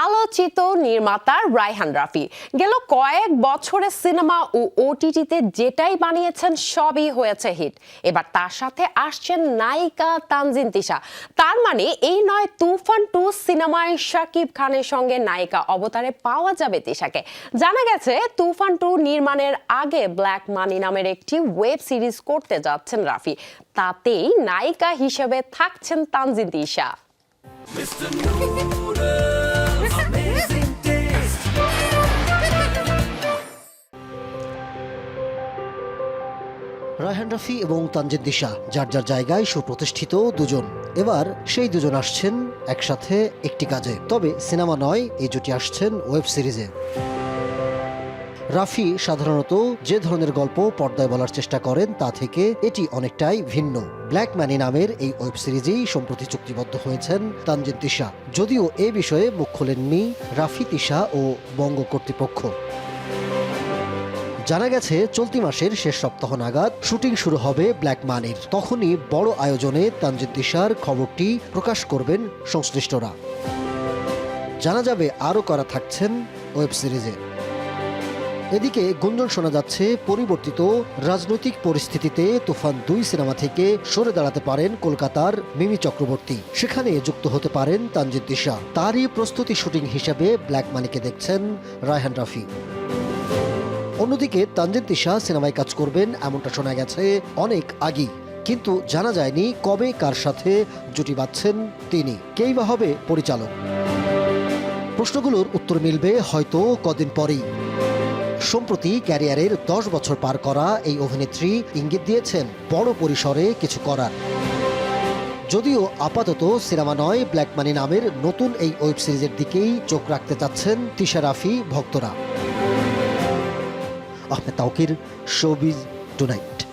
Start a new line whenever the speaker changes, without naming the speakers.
আলোচিত নির্মাতা রায়হান রাফি। গেল কয়েক বছরের সিনেমা ও ওটিটিতে যেটাই বানিয়েছেন, সবই হয়েছে হিট। এবার তার সাথে আসছেন নায়িকা তানজিন তিশা। তার মানে এই নয়, তুফান টু সিনেমায় শাকিব খানের সঙ্গে নায়িকা অবতারে পাওয়া যাবে তিশাকে। জানা গেছে, তুফান টু নির্মাণের আগে ব্ল্যাক মানি নামের একটি ওয়েব সিরিজ করতে যাচ্ছেন রাফি। তাতেই নায়িকা হিসেবে থাকছেন তানজিন তিশা।
রায়হান রাফি এবং তানজিদ দিশা, যার যার জায়গায় সুপ্রতিষ্ঠিত দুজন। এবার সেই দুজন আসছেন একসাথে একটি কাজে। তবে সিনেমা নয়, এই জুটি আসছেন ওয়েব সিরিজে। রাফি সাধারণত যে ধরনের গল্প পর্দায় বলার চেষ্টা করেন, তা থেকে এটি অনেকটাই ভিন্ন। ব্ল্যাক ম্যানি নামের এই ওয়েব সিরিজেই সম্প্রতি চুক্তিবদ্ধ হয়েছেন তানজিন তিশা। যদিও এ বিষয়ে মুখ খোলেননি রাফি তিশা ও বঙ্গ কর্তৃপক্ষ। জানা গেছে, চলতি মাসের শেষ সপ্তাহ নাগাদ শুটিং শুরু হবে ব্ল্যাক মানির তখনই বড় আয়োজনে তানজিদ দিশার খবরটি প্রকাশ করবেন সংশ্লিষ্টরা। জানা যাবে আরও করা থাকছেন ওয়েব সিরিজে। এদিকে গুঞ্জন শোনা যাচ্ছে, পরিবর্তিত রাজনৈতিক পরিস্থিতিতে তুফান দুই সিনেমা থেকে সরে দাঁড়াতে পারেন কলকাতার মিমি চক্রবর্তী। সেখানে যুক্ত হতে পারেন তানজিদ দিশা। তারই প্রস্তুতি শুটিং হিসেবে ব্ল্যাক মানিকে দেখছেন রায়হান রাফি। অন্যদিকে তানজিদ দিশা সিনেমায় কাজ করবেন এমনটা শোনা গেছে অনেক আগেই। কিন্তু জানা যায়নি কবে, কার সাথে জুটি বাঁধছেন তিনি। কেই বা হবে পরিচালক? প্রশ্নগুলোর উত্তর মিলবে হয়তো কদিন পরেই। সম্প্রতি ক্যারিয়ারের দশ বছর পার করা এই অভিনেত্রী ইঙ্গিত দিয়েছেন, বড় পরিসরে কিছু করার। যদিও আপাতত সিনেমা নয়, ব্ল্যাক মানি নামের নতুন এই ওয়েব সিরিজের দিকেই চোখ রাখতে চাচ্ছেন তিশা রাফি ভক্তরা। Ahmed Tauqir, showbiz tonight.